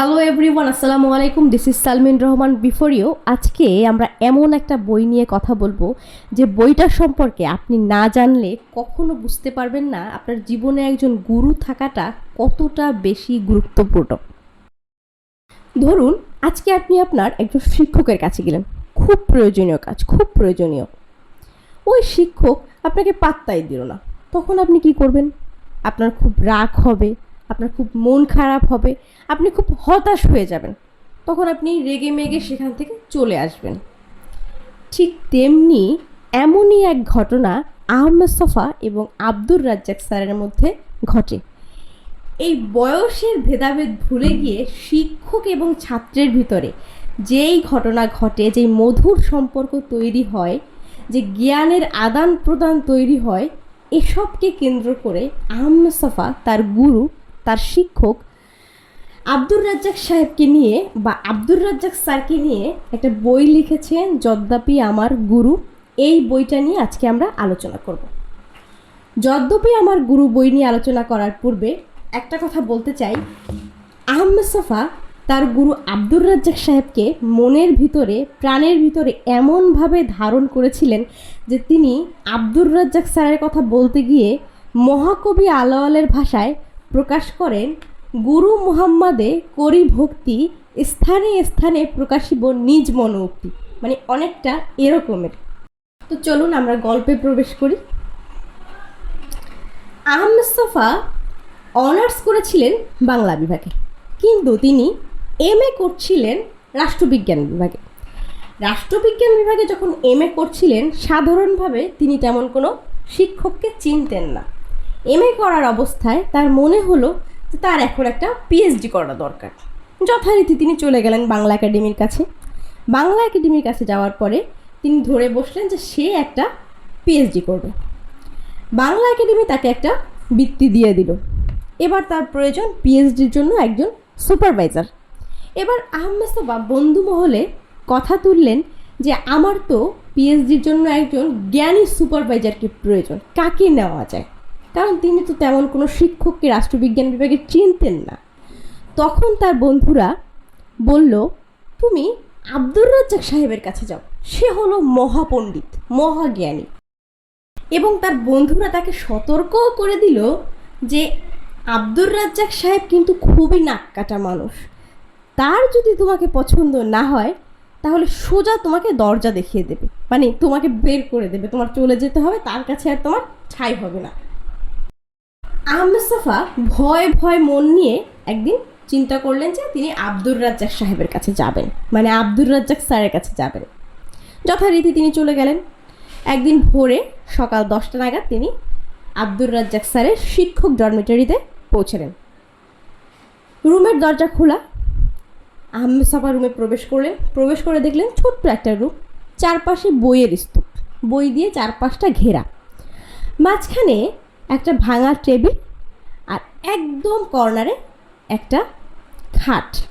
Hello everyone আসসালামু আলাইকুম। This is Salmin Rahman before you আজকে আমরা এমন একটা বই নিয়ে কথা বলব যে বইটা সম্পর্কে আপনি না জানলে কখনো বুঝতে পারবেন না আপনার জীবনে একজন গুরু থাকাটা কতটা বেশি গুরুত্বপূর্ণ। ধরুন, আজকে আপনি আপনার একজন শিক্ষকের কাছে গেলেন। খুব প্রয়োজনীয় কাজ, খুব প্রয়োজনীয়। ওই শিক্ষক আপনাকে পাত্তাই দিল না। তখন আপনি কি করবেন? আপনার খুব রাগ হবে আপনার খুব মন খারাপ হবে, আপনি খুব হতাশ হয়ে যাবেন। তখন আপনি রেগে মেগে সেখান থেকে চলে আসবেন। ঠিক তেমনি এমনই এক ঘটনা আহমেদ সফা এবং আব্দুর রাজ্জাক স্যারের মধ্যে ঘটে। এই বয়সের ভেদাভেদ ভুলে গিয়ে শিক্ষক এবং ছাত্রের ভিতরে যেই ঘটনা ঘটে, যেই মধুর সম্পর্ক তৈরি হয়, যে জ্ঞানের আদান প্রদান তৈরি হয়, এসবকে কেন্দ্র করে আহমেদ সফা তার গুরু তার শিক্ষক আব্দুর রাজ্জাক সাহেবকে নিয়ে বা আব্দুর রাজ্জাক স্যারকে নিয়ে একটা বই লিখেছেন যদ্যাপি আমার গুরু। এই বইটা নিয়ে আজকে আমরা আলোচনা করব। যদ্যপি আমার গুরু বই নিয়ে আলোচনা করার পূর্বে একটা কথা বলতে চাই। আহমেদ সফা তার গুরু আব্দুর রাজ্জাক সাহেবকে মনের ভিতরে, প্রাণের ভিতরে এমনভাবে ধারণ করেছিলেন যে তিনি আব্দুর রাজ্জাক স্যারের কথা বলতে গিয়ে মহাকবি আলাওয়ালের ভাষায় প্রকাশ করেন, গুরু মুহাম্মাদে করি ভক্তি স্থানে স্থানে প্রকাশিব নিজ মনোক্তি মানে অনেকটা এরকমের। তো চলুন আমরা গল্পে প্রবেশ করি। আহমেদ সফা অনার্স করেছিলেন বাংলা বিভাগে, কিন্তু তিনি এম এ করছিলেন রাষ্ট্রবিজ্ঞান বিভাগে। রাষ্ট্রবিজ্ঞান বিভাগে যখন এম এ করছিলেন, সাধারণভাবে তিনি তেমন কোনো শিক্ষককে চিনতেন না। এম এ করার অবস্থায় তার মনে হলো তার এখন একটা পিএইচডি করা দরকার। যথারীতি তিনি চলে গেলেন বাংলা একাডেমির কাছে। বাংলা একাডেমির কাছে যাওয়ার পরে তিনি ধরে বসলেন যে সে একটা পিএইচডি করবে। বাংলা একাডেমি তাকে একটা বৃত্তি দিয়ে দিল। এবার তার প্রয়োজন পিএইচডির জন্য একজন সুপারভাইজার। এবার আহমেদ সাবা বন্ধু মহলে কথা তুললেন যে আমার তো পিএইচডির জন্য একজন জ্ঞানী সুপারভাইজারকে প্রয়োজন, কাকে নেওয়া যায়? কারণ তিনি তো তেমন কোনো শিক্ষককে রাষ্ট্রবিজ্ঞান বিভাগে চিনতেন না। তখন তার বন্ধুরা বলল, তুমি আব্দুর রাজ্জাক সাহেবের কাছে যাও। সে হলো মহাপণ্ডিত, মহাজ্ঞানী। এবং তার বন্ধুরা তাকে সতর্কও করে দিল যে আব্দুর রাজ্জাক সাহেব কিন্তু খুবই নাককাটা মানুষ। তার যদি তোমাকে পছন্দ না হয়, তাহলে সোজা তোমাকে দরজা দেখিয়ে দেবে। মানে তোমাকে বের করে দেবে, তোমার চলে যেতে হবে, তার কাছে আর তোমার ছাই হবে না। আহমেদ সাফা ভয় ভয় মন নিয়ে একদিন চিন্তা করলেন যে তিনি আব্দুর রাজ্জাক সাহেবের কাছে যাবেন মানে আব্দুর রাজ্জাক স্যারের কাছে যাবেন। যথারীতি তিনি চলে গেলেন। একদিন ভোরে সকাল দশটা নাগাদ তিনি আব্দুর রাজ্জাক স্যারের শিক্ষক ডরমিটারিতে পৌঁছলেন। রুমের দরজা খোলা। আহমেদ রুমে প্রবেশ করলেন। প্রবেশ করে দেখলেন ছোট্ট একটা রুম, চারপাশে বইয়ের স্তূপ। বই দিয়ে চারপাশটা ঘেরা। মাঝখানে একটা ভাঙা টেবিল আর একদম কর্নারে একটা খাট।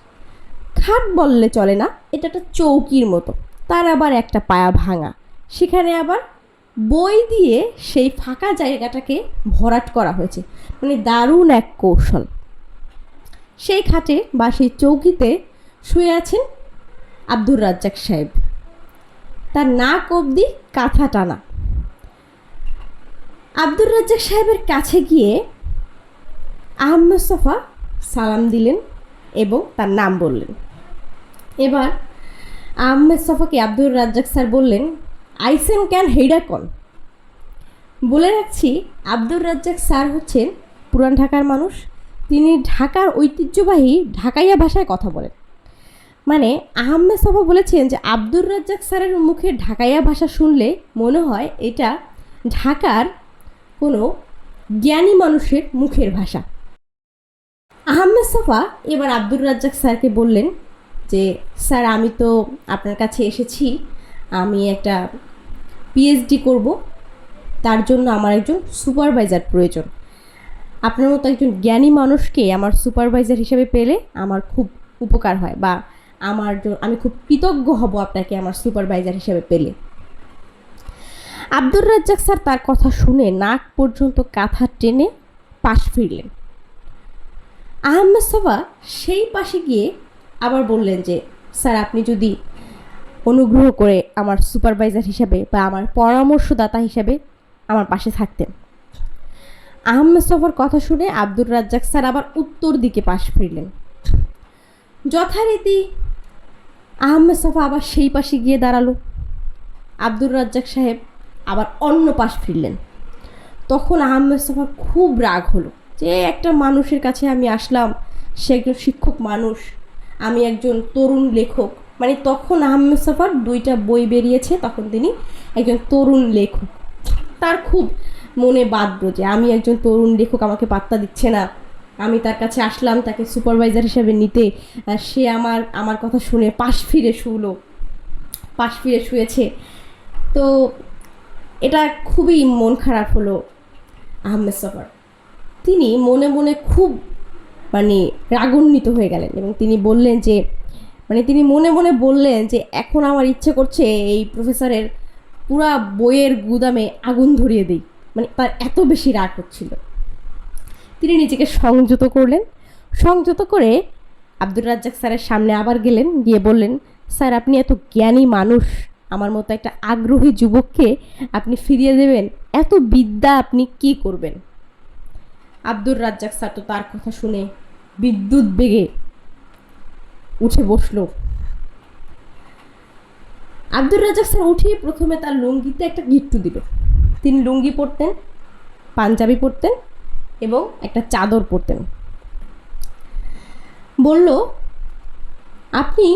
খাট বললে চলে না, এটা একটা চৌকির মতো। তার আবার একটা পায়া ভাঙা। সেখানে আবার বই দিয়ে সেই ফাঁকা জায়গাটাকে ভরাট করা হয়েছে। মানে দারুণ এক কৌশল। সেই খাটে বা সেই চৌকিতে শুয়ে আছেন আব্দুর রাজ্জাক সাহেব। তার নাক অবধি কাঁথা টানা। আব্দুর রাজ্জাক সাহেবের কাছে গিয়ে আহমেদ সফা সালাম দিলেন এবং তার নাম বললেন। এবার আহমেদ সফাকে আব্দুর রাজ্জাক স্যার বললেন, আইসেন ক্যান হেইডা কন বলে রাখছি, আব্দুর রাজ্জাক স্যার হচ্ছেন পুরান ঢাকার মানুষ। তিনি ঢাকার ঐতিহ্যবাহী ঢাকাইয়া ভাষায় কথা বলেন। মানে আহমেদ সফা বলেছেন যে, আব্দুর রাজ্জাক স্যারের মুখে ঢাকাইয়া ভাষা শুনলে মনে হয় এটা ঢাকার কোনো জ্ঞানী মানুষের মুখের ভাষা। আহমেদ সফা এবার আব্দুর রাজ্জাক স্যারকে বললেন যে, স্যার, আমি তো আপনার কাছে এসেছি। আমি একটা পিএইচডি করব। তার জন্য আমার একজন সুপারভাইজার প্রয়োজন। আপনার মতো একজন জ্ঞানী মানুষকে আমার সুপারভাইজার হিসেবে পেলে আমার খুব উপকার হয় বা আমার আমি খুব কৃতজ্ঞ হব আপনাকে আমার সুপারভাইজার হিসেবে পেলে। আব্দুর রাজ্জাক স্যার তার কথা শুনে নাক পর্যন্ত কাঁথা টেনে পাশ ফিরলেন। আহমেদ সফা সেই পাশে গিয়ে আবার বললেন যে, স্যার, আপনি যদি অনুগ্রহ করে আমার সুপারভাইজার হিসাবে বা আমার পরামর্শদাতা হিসাবে আমার পাশে থাকতেন। আহমেদ সফার কথা শুনে আব্দুর রাজ্জাক স্যার আবার উত্তর দিকে পাশ ফিরলেন। যথারীতি আহমেদ সফা আবার সেই পাশে গিয়ে দাঁড়াল। আব্দুর রাজ্জাক সাহেব আবার অন্য পাশ ফিরলেন। তখন আহমেদ সফার খুব রাগ হলো যে, একটা মানুষের কাছে আমি আসলাম, সে একজন শিক্ষক মানুষ, আমি একজন তরুণ লেখক। মানে তখন আহমেদ সফার দুইটা বই বেরিয়েছে, তখন তিনি একজন তরুণ লেখক। তার খুব মনে বাঁধলো যে, আমি একজন তরুণ লেখক, আমাকে পাত্তা দিচ্ছে না। আমি তার কাছে আসলাম, তাকে সুপারভাইজার হিসেবে নিতে। সে আমার আমার কথা শুনে পাশ ফিরে শুলো, পাশ ফিরে শুয়েছে। তো এটা খুবই মন খারাপ হলো আহমেদ সফর। তিনি মনে মনে খুব মানে রাগান্বিত হয়ে গেলেন এবং তিনি বললেন যে মানে তিনি মনে মনে বললেন যে, এখন আমার ইচ্ছে করছে এই প্রফেসরের পুরা বইয়ের গুদামে আগুন ধরিয়ে দিই। মানে তার এত বেশি রাগ হচ্ছিল। তিনি নিজেকে সংযত করলেন। সংযত করে আব্দুর রাজ্জাক স্যারের সামনে আবার গেলেন, গিয়ে বললেন, স্যার, আপনি এত জ্ঞানী মানুষ। আমার মতো একটা আগ্রহী যুবককে আপনি ফিরিয়ে দেবেন, এত বিদ্যা আপনি কি করবেন? আব্দুর রাজ্জাক স্যার তো তার কথা শুনে বিদ্যুৎ বেগে উঠে বসল। আব্দুর রাজ্জাক স্যার উঠে প্রথমে তার লুঙ্গিতে একটা গিট্টু দিল। তিনি লুঙ্গি পরতেন, পাঞ্জাবি পরতেন এবং একটা চাদর পরতেন। বলল, আপনি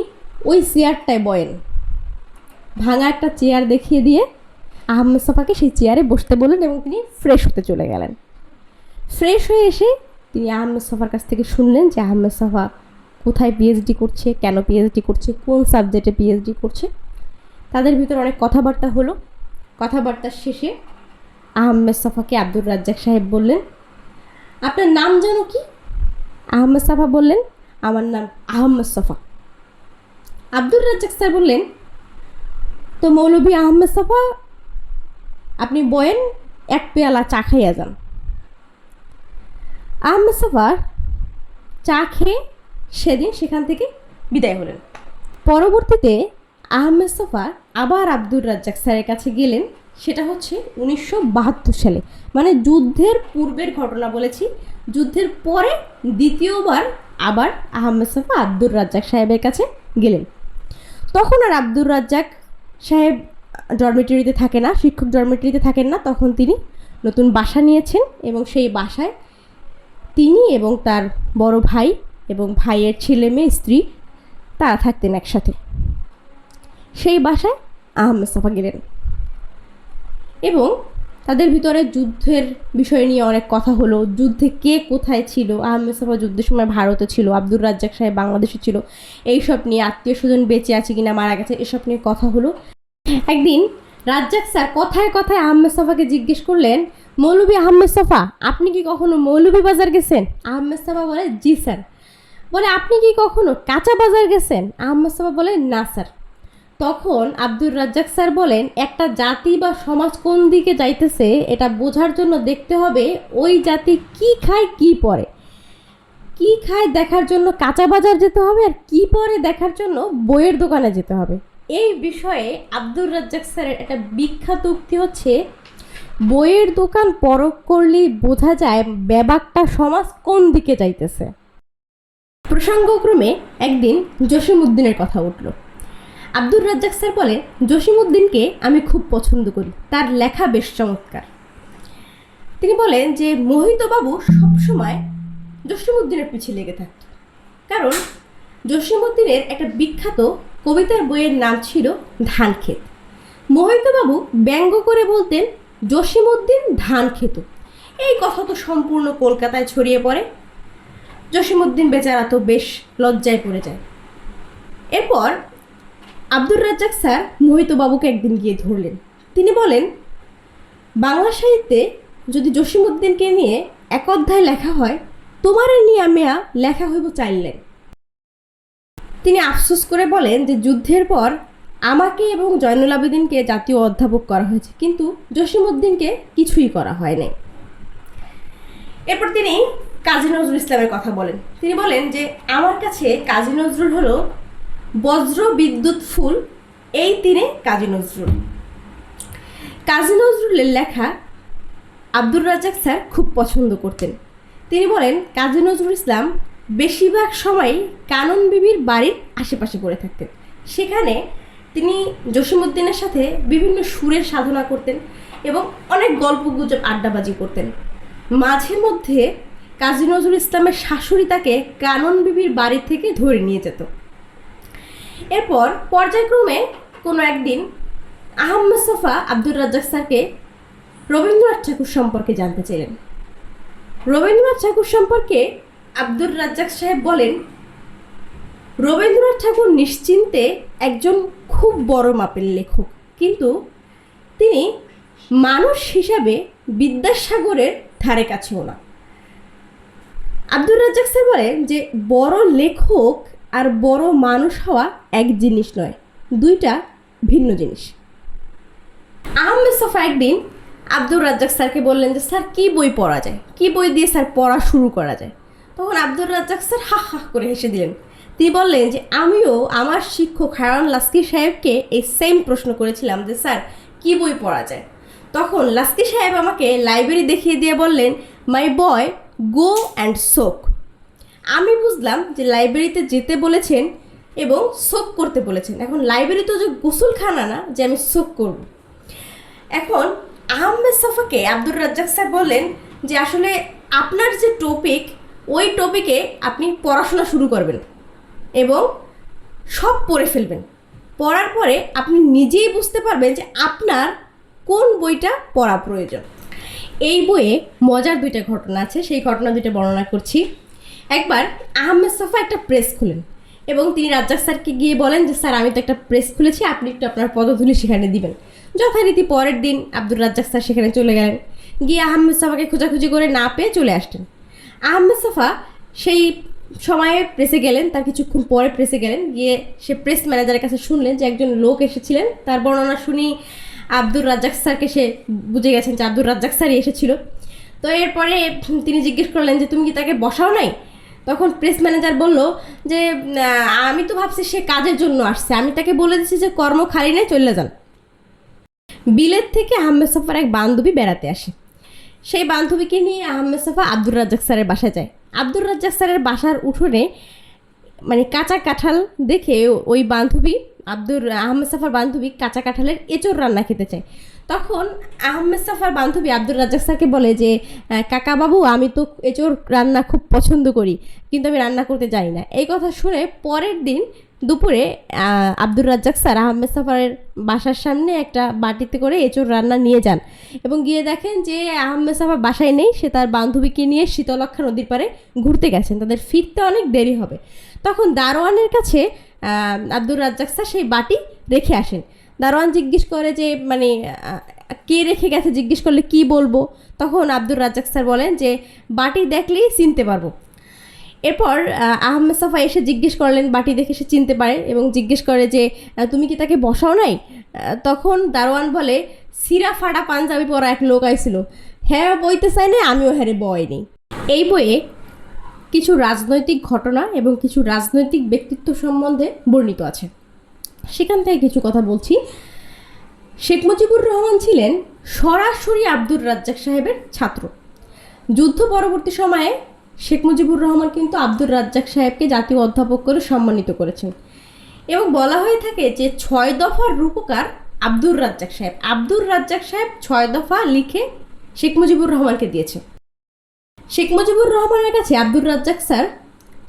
ওই চেয়ারটায় বয়েন। ভাঙা একটা চেয়ার দেখিয়ে দিয়ে আহমেদ সাফাকে সেই চেয়ারে বসতে বললেন এবং তিনি ফ্রেশ হতে চলে গেলেন। ফ্রেশ হয়ে এসে তিনি আহমেদ সাফার কাছ থেকে শুনলেন যে আহমেদ সাফা কোথায় পিএইচডি করছে, কেন পিএইচডি করছে, কোন সাবজেক্টে পিএইচডি করছে। তাদের ভিতরে অনেক কথাবার্তা হলো। কথাবার্তার শেষে আহমেদ সাফাকে আব্দুর রাজ্জাক সাহেব বললেন, আপনার নাম যেন কি? আহমেদ সাফা বললেন, আমার নাম আহমেদ সাফা। আব্দুর রাজ্জাক স্যার বললেন তো মৌলভী আহমেদ সাফা, আপনি বয়েন, এক পেয়ালা চা খাইয়া যান। আহমেদ সাফার চা খেয়ে সেদিন সেখান থেকে বিদায় হলেন। পরবর্তীতে আহমেদ সাফা আবার আব্দুর রাজ্জাক স্যারের কাছে গেলেন। সেটা হচ্ছে উনিশশো বাহাত্তর সালে। মানে যুদ্ধের পূর্বের ঘটনা বলেছি। যুদ্ধের পরে দ্বিতীয়বার আবার আহমেদ সাফা আব্দুর রাজ্জাক সাহেবের কাছে গেলেন। তখন আর আব্দুর রাজ্জাক সাহেব ডরমেটরিতে থাকে না, শিক্ষক ডরমেটরিতে থাকেন না, তখন তিনি নতুন বাসা নিয়েছেন এবং সেই বাসায় তিনি এবং তার বড় ভাই এবং ভাইয়ের ছেলে মেয়ে, স্ত্রী, তারা থাকতেন একসাথে। সেই বাসায় আহমেদ সাফা গেলেন। এবং তাদের ভিতরে যুদ্ধের বিষয় নিয়ে অনেক কথা হলো। যুদ্ধে কে কোথায় ছিল? আহমেদ সাফা যুদ্ধের সময় ভারতে ছিল, আব্দুর রাজ্জাক সাহেব বাংলাদেশে ছিল। এইসব নিয়ে আত্মীয় স্বজন বেঁচে আছে কিনা, মারা গেছে, এসব নিয়ে কথা হলো। একদিন রাজ্জাক স্যার কথায় কথায় আহমেদ সাফাকে জিজ্ঞেস করলেন, মৌলভী আহমেদ সাফা, আপনি কি কখনো মৌলভী বাজার গেছেন? আহমেদ সাফা বলে, জি স্যার। বলে, আপনি কি কখনো কাঁচা বাজার গেছেন? আহমেদ সাফা বলে, না স্যার। তখন আব্দুর রাজ্জাক স্যার বলেন, একটা জাতি বা সমাজ কোন দিকে যাইতেছে, এটা বোঝার জন্য দেখতে হবে ওই জাতি কি খায়, কি পরে। কি খায় দেখার জন্য কাঁচা বাজার যেতে হবে আর কি পরে দেখার জন্য বইয়ের দোকানে যেতে হবে। এই বিষয়ে আব্দুর রাজ্জাক স্যারের একটা বিখ্যাত উক্তি হচ্ছে, বইয়ের দোকান পরখ করলেই বোঝা যায় ব্যাবাকটা সমাজ কোন দিকে যাইতেছে। প্রসঙ্গক্রমে একদিন জসিমউদ্দিনের কথা উঠল। আব্দুর রাজ্জাক স্যার বলে জসিমউদ্দিনকে আমি খুব পছন্দ করি। তার লেখা বেশ চমৎকার। তিনি বলেন যে, মোহিতবাবু সবসময় জসিমউদ্দিনের পিছিয়ে লেগে থাকত। কারণ জসিমউদ্দিনের একটা বিখ্যাত কবিতার বইয়ের নাম ছিল ধান ধানক্ষেত। মোহিতবাবু ব্যঙ্গ করে বলতেন, জসিমউদ্দিন ধান খেত এই কথা তো সম্পূর্ণ কলকাতায় ছড়িয়ে পড়ে। জসিমউদ্দিন বেচারা তো বেশ লজ্জায় পড়ে যায়। এরপর আব্দুর রাজ্জাক স্যার মোহিতবাবুকে একদিন গিয়ে ধরলেন। তিনি বলেন, বাংলা সাহিত্যে যদি জসিমউদ্দিনকে নিয়ে এক অধ্যায় লেখা হয় তোমারে নিয়ে মেয়া লেখা হইব চাইলেন। তিনি আফসোস করে বলেন যে যুদ্ধের পর আমাকে এবং জয়নুল আবেদিনকে জাতীয় অধ্যাপক করা হয়েছে, কিন্তু জসিমউদ্দিনকে কিছুই করা হয়নি এরপর তিনি কাজী নজরুল ইসলামের কথা বলেন। তিনি বলেন যে, আমার কাছে কাজী নজরুল হলো বজ্র বিদ্যুৎ ফুল এই তিনে কাজী নজরুল। কাজী নজরুলের লেখা আব্দুর রাজ্জাক স্যার খুব পছন্দ করতেন। তিনি বলেন, কাজী নজরুল ইসলাম বেশিরভাগ সময় কানন বিবির বাড়ির আশেপাশে পড়ে থাকতেন। সেখানে তিনি জসিমুদ্দিনের সাথে বিভিন্ন সুরের সাধনা করতেন এবং অনেক গল্প গুজব আড্ডাবাজি করতেন। মাঝে মধ্যে কাজী নজরুল ইসলামের শাশুড়ি তাকে কানন বিবির বাড়ি থেকে ধরে নিয়ে যেত। এরপর পর্যায়ক্রমে কোনো একদিন আহম্মদ সোফা আব্দুর রাজ্জাক স্যারকে রবীন্দ্রনাথ ঠাকুর সম্পর্কে জানতে চাইলেন। রবীন্দ্রনাথ ঠাকুর সম্পর্কে আব্দুর রাজ্জাক সাহেব বলেন, রবীন্দ্রনাথ ঠাকুর নিশ্চিন্তে একজন খুব বড় মাপের লেখক। কিন্তু তিনি মানুষ হিসাবে বিদ্যাসাগরের ধারে কাছেও না। আব্দুর রাজ্জাক স্যার বলেন যে, বড় লেখক আর বড় মানুষ হওয়া এক জিনিস নয়, দুইটা ভিন্ন জিনিস। আহমেদ সফা একদিন আব্দুর রাজ্জাক স্যারকে বললেন যে, স্যার, কী বই পড়া যায়? কী বই দিয়ে স্যার পড়া শুরু করা যায়? তখন আব্দুর রাজ্জাক স্যার হা হা করে হেসে দিলেন। তিনি বললেন যে, আমিও আমার শিক্ষক হারান লাস্কি সাহেবকে এই সেম প্রশ্ন করেছিলাম যে, স্যার, কী বই পড়া যায়? তখন লাস্কি সাহেব আমাকে লাইব্রেরি দেখিয়ে দিয়ে বললেন মাই বয় গো অ্যান্ড সোক আমি বুঝলাম যে লাইব্রেরিতে যেতে বলেছেন এবং সোক করতে বলেছেন। এখন লাইব্রেরি তো যে গোসলখানা না, যে আমি সোক করব। এখন আহমেদ সাফাকে আব্দুর রাজ্জাক স্যার বললেন যে আসলে আপনার যে টপিক ওই টপিকে আপনি পড়াশোনা শুরু করবেন এবং সব পড়ে ফেলবেন। পড়ার পরে আপনি নিজেই বুঝতে পারবেন যে আপনার কোন বইটা পড়া প্রয়োজন। এই বইয়ে মজার দুইটা ঘটনা আছে, সেই ঘটনা দুইটা বর্ণনা করছি। একবার আহমেদ সাফা একটা প্রেস খুলেন এবং তিনি রাজ্জাক স্যারকে গিয়ে বলেন যে, স্যার, আমি তো একটা প্রেস খুলেছি, আপনি একটু আপনার পদধূলি সেখানে দিবেন। যথারীতি পরের দিন আব্দুর রাজ্জাক স্যার সেখানে চলে গেলেন। গিয়ে আহমেদ সাফাকে খোঁজাখুঁজি করে না পেয়ে চলে আসতেন। আহমেদ সাফা সেই সময়ে প্রেসে গেলেন, তার কিছুক্ষণ পরে প্রেসে গেলেন। গিয়ে সে প্রেস ম্যানেজারের কাছে শুনলেন যে, একজন লোক এসেছিলেন। তার বর্ণনা শুনি আব্দুর রাজ্জাক স্যারকে সে বুঝে গেছেন যে, আব্দুর রাজ্জাক স্যারই এসেছিল। তো এরপরে তিনি জিজ্ঞেস করলেন যে, তুমি কি তাকে বসাও নাই? তখন প্রেস ম্যানেজার বলল যে আমি তো ভাবছি সে কাজের জন্য আসছে। আমি তাকে বলে দিচ্ছি যে, কর্ম খালি নেই, চলে যান। বিলেত থেকে আহমেদ সফার এক বান্ধবী বেড়াতে আসে। সেই বান্ধবীকে নিয়ে আহমেদ সাফা আব্দুর রাজ্জাক স্যারের বাসায় যায়। আব্দুর রাজ্জাক স্যারের বাসার উঠোনে মানে কাঁচা কাঁঠাল দেখে ওই বান্ধবী আব্দুর, আহমেদ সাফার বান্ধবী কাঁচা কাঁঠালের এঁচোড় রান্না খেতে চায়। তখন আহমেদ সাফার বান্ধবী আব্দুর রাজ্জাক স্যারকে বলে যে কাকা বাবু, আমি তো এঁচোড় রান্না খুব পছন্দ করি, কিন্তু আমি রান্না করতে যাই না। এই কথা শুনে পরের দিন দুপুরে আব্দুর রাজ্জাক স্যার আহমেদ সাফারের বাসার সামনে একটা বাটিতে করে এঁচোড় রান্না নিয়ে যান এবং গিয়ে দেখেন যে আহমেদ সাফার বাসায় নেই, সে তার বান্ধবীকে নিয়ে শীতলক্ষা নদীর পাড়ে ঘুরতে গেছেন। তাদের ফিরতে অনেক দেরি হবে। তখন দারোয়ানের কাছে আব্দুর রাজ্জাক স্যার সেই বাটি রেখে আসেন। দারোয়ান জিজ্ঞেস করে যে মানে কে রেখে গেছে? জিজ্ঞেস করলে কি বলব? তখন আব্দুর রাজ্জাক স্যার বলেন যে, বাটি দেখলেই চিনতে পারব। এরপর আহ, আহমেদ সাফা এসে জিজ্ঞেস করলেন বাটি দেখে সে চিনতে পারে এবং জিজ্ঞেস করে যে তুমি কি তাকে বসাও নাই? তখন দারোয়ান বলে সিরা ফাটা পাঞ্জাবি পরা এক লোক আইছিল। হ্যাঁ বইতে চাই না আমিও হ্যারে বয়নি এই বইয়ে কিছু রাজনৈতিক ঘটনা এবং কিছু রাজনৈতিক ব্যক্তিত্ব সম্বন্ধে বর্ণিত আছে। সেখান থেকে কিছু কথা বলছি। শেখ মুজিবুর রহমান ছিলেন সরাসরি আব্দুর রাজ্জাক সাহেবের ছাত্র। যুদ্ধ পরবর্তী সময়ে শেখ মুজিবুর রহমান কিন্তু আব্দুর রাজ্জাক সাহেবকে জাতীয় অধ্যাপক করে সম্মানিত করেছেন। এবং বলা হয়ে থাকে যে ছয় দফার রূপকার আব্দুর রাজ্জাক সাহেব। আব্দুর রাজ্জাক সাহেব ছয় দফা লিখে শেখ মুজিবুর রহমানকে দিয়েছে শেখ মুজিবুর রহমানের কাছে আব্দুর রাজ্জাক স্যার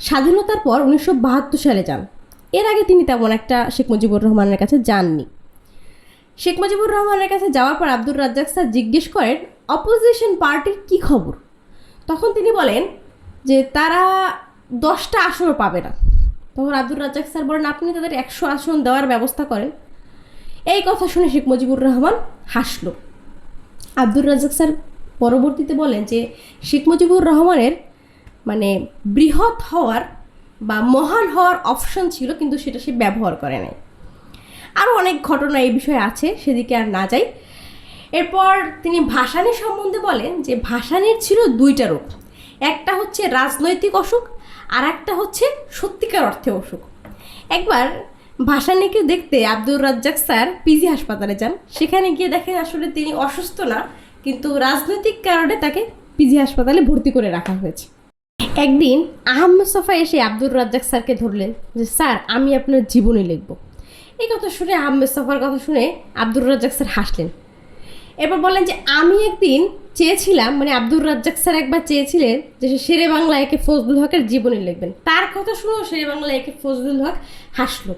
স্বাধীনতার পর উনিশশো বাহাত্তর সালে যান। এর আগে তিনি তেমন একটা শেখ মুজিবুর রহমানের কাছে যাননি। শেখ মুজিবুর রহমানের কাছে যাওয়ার পর আব্দুর রাজ্জাক স্যার জিজ্ঞেস করেন, অপোজিশন পার্টির কি খবর? তখন তিনি বলেন যে তারা দশটা আসনও পাবে না। তখন আব্দুর রাজ্জাক স্যার বলেন, আপনি তাদের একশো আসন দেওয়ার ব্যবস্থা করেন। এই কথা শুনে শেখ মুজিবুর রহমান হাসলো। আব্দুর রাজ্জাক স্যার পরবর্তীতে বলেন যে, শেখ মুজিবুর রহমানের মানে বৃহৎ হওয়ার বা মহান হওয়ার অপশন ছিল, কিন্তু সেটা সে ব্যবহার করে নাই। আরও অনেক ঘটনা এই বিষয়ে আছে, সেদিকে আর না যাই। এরপর তিনি ভাসানী সম্বন্ধে বলেন যে, ভাসানীর ছিল দুইটা রূপ। একটা হচ্ছে রাজনৈতিক অসুখ আর একটা হচ্ছে সত্যিকার অর্থে অসুখ। একবার ভাষা নিকে দেখতে আব্দুর রাজ্জাক স্যার পিজি হাসপাতালে যান। সেখানে গিয়ে দেখেন আসলে তিনি অসুস্থ না, কিন্তু রাজনৈতিক কারণে তাকে পিজি হাসপাতালে ভর্তি করে রাখা হয়েছে। একদিন আহমেদ সফা এসে আব্দুর রাজ্জাক স্যারকে ধরলেন যে, স্যার, আমি আপনার জীবনী লিখব। এই কথা শুনে আহমেদ সফার কথা শুনে আব্দুর রাজ্জাক স্যার হাসলেন। এরপর বললেন যে, আমি একদিন চেয়েছিলাম মানে আব্দুর রাজ্জাক স্যার একবার চেয়েছিলেন যে, সে শেরে বাংলা একে ফজলুল হকের জীবনী লিখবেন। তার কথা শুনেও শেরে বাংলা একে ফজলুল হক হাসলো।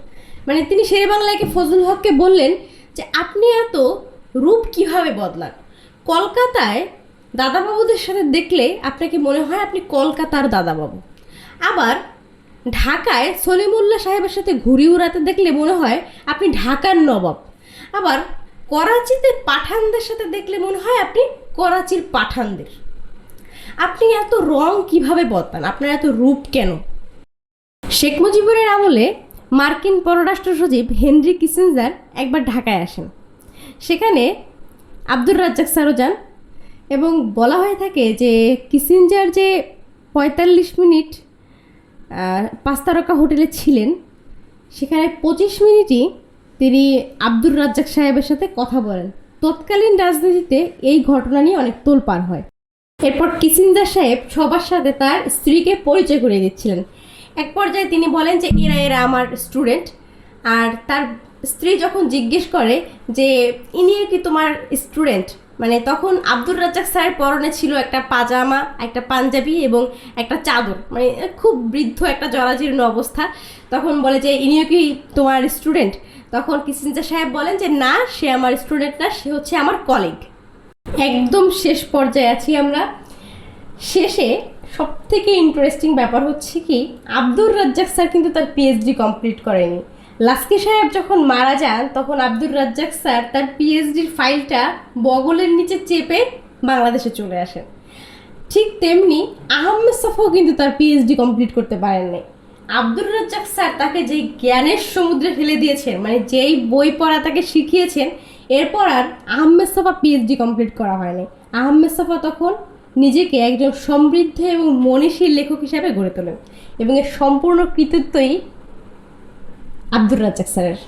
মানে তিনি শেরে বাংলা একে ফজলুল হককে বললেন যে, আপনি এত রূপ কীভাবে বদলান? কলকাতায় দাদাবাবুদের সাথে দেখলে আপনাকে মনে হয় আপনি কলকাতার দাদাবাবু। আবার ঢাকায় সলিমুল্লাহ সাহেবের সাথে ঘুড়ি উড়াতে দেখলে মনে হয় আপনি ঢাকার নবাব। আবার করাচিতে পাঠানদের সাথে দেখলে মনে হয় আপনি করাচির পাঠানদের। আপনি এত রং কীভাবে বদলান? আপনার এত রূপ কেন? শেখ মুজিবুরের আমলে মার্কিন পররাষ্ট্র সচিব হেনরি কিসেঞ্জার একবার ঢাকায় আসেন। সেখানে আব্দুর রাজ্জাক স্যারও যান এবং বলা হয়ে থাকে যে কিসেঞ্জার যে পঁয়তাল্লিশ মিনিট পাঁচ তারকা হোটেলে ছিলেন, সেখানে পঁচিশ মিনিটই তিনি আব্দুর রাজ্জাক সাহেবের সাথে কথা বলেন। তৎকালীন রাজনীতিতে এই ঘটনা নিয়ে অনেক তোলপার হয়। এরপর কিসিন্দার সাহেব সবার সাথে তার স্ত্রীকে পরিচয় করিয়ে দিচ্ছিলেন। এক পর্যায়ে তিনি বলেন যে, এরা এরা আমার স্টুডেন্ট আর তার স্ত্রী যখন জিজ্ঞেস করে যে, ইনিও কি তোমার স্টুডেন্ট মানে তখন আব্দুর রাজ্জাক স্যারের পরনে ছিল একটা পাজামা, একটা পাঞ্জাবি এবং একটা চাদর। মানে খুব বৃদ্ধ একটা জরাজীর্ণ অবস্থা। তখন বলে যে, ইনিও কি তোমার স্টুডেন্ট তখন কিসিঞ্জার সাহেব বলেন যে, না, সে আমার স্টুডেন্ট না, সে হচ্ছে আমার কলিগ একদম শেষ পর্যায়ে আছি আমরা। শেষে সব থেকে ইন্টারেস্টিং ব্যাপার হচ্ছে কি, আব্দুর রাজ্জাক স্যার কিন্তু তার পিএইচডি কমপ্লিট করেনি। লাস্কি সাহেব যখন মারা যান, তখন আব্দুর রাজ্জাক স্যার তার পিএইচডির ফাইলটা বগলের নিচে চেপে বাংলাদেশে চলে আসেন। ঠিক তেমনি আহমেদ সফাও কিন্তু তার পিএইচডি কমপ্লিট করতে পারেননি। আব্দুর রাজ্জাক স্যার তাকে যেই জ্ঞানের সমুদ্রে ফেলে দিয়েছেন মানে যেই বই পড়া তাকে শিখিয়েছেন, এরপর আর আহমেদ সফা পিএইচডি কমপ্লিট করা হয়নি। আহমেদ সফা তখন নিজেকে একজন সমৃদ্ধ এবং মনীষী লেখক হিসাবে গড়ে তোলেন এবং এর সম্পূর্ণ কৃতিত্বই আব্দুর রাজ্জাক স্যারের।